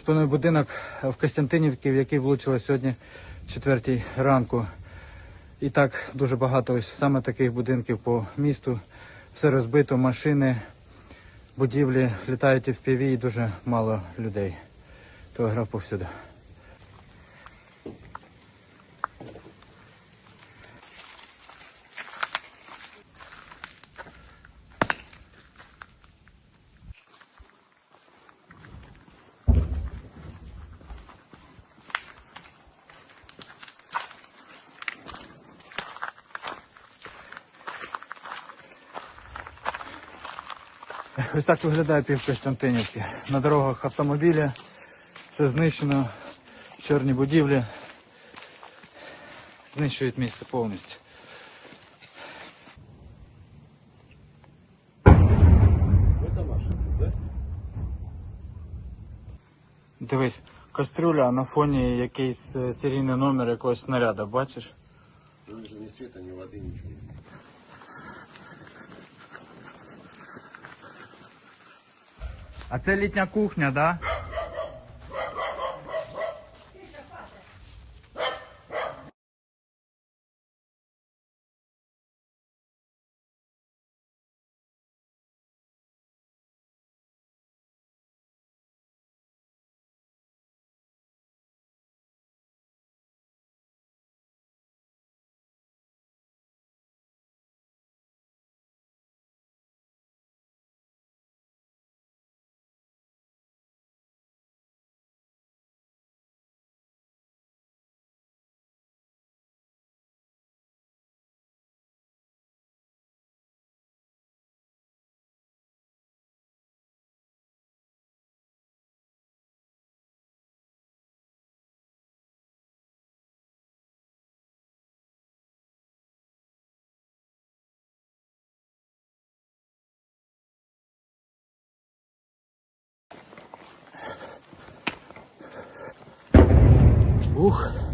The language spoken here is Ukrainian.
Спиною будинок в Костянтинівці, в який влучило сьогодні в четвертій ранку. І так дуже багато ось саме таких будинків по місту. Все розбито, машини, будівлі, літають і в піві і дуже мало людей. Телеграф повсюди. Ось так виглядає пів Костянтинівки. На дорогах автомобілі, все знищено, чорні будівлі. Знищують місце повністю. Дивись, кастрюля, а на фоні якийсь е, серійний номер якогось снаряда, бачиш? Же света, ни воды, ничего нет. А це літня кухня, да? Ух.